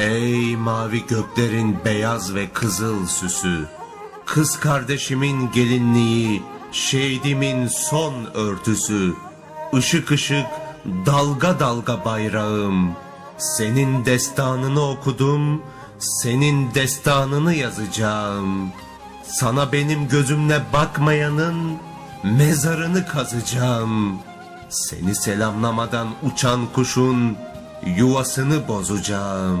Ey mavi göklerin beyaz ve kızıl süsü, kız kardeşimin gelinliği, şehidimin son örtüsü, ışık ışık, dalga dalga bayrağım. Senin destanını okudum, senin destanını yazacağım. Sana benim gözümle bakmayanın mezarını kazacağım. Seni selamlamadan uçan kuşun yuvasını bozacağım.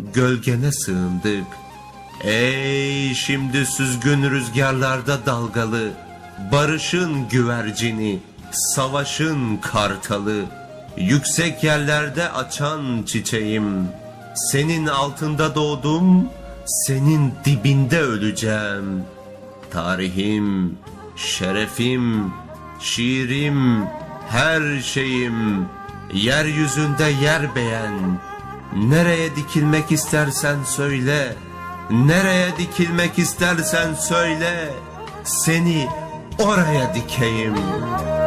gölgene sığındık. Ey şimdi süzgün rüzgarlarda dalgalı, barışın güvercini, savaşın kartalı, yüksek yerlerde açan çiçeğim. Senin altında doğdum, senin dibinde öleceğim. Tarihim, şerefim, şiirim, her şeyim, yeryüzünde yer beğen. Nereye dikilmek istersen söyle, nereye dikilmek istersen söyle, seni oraya dikeyim.''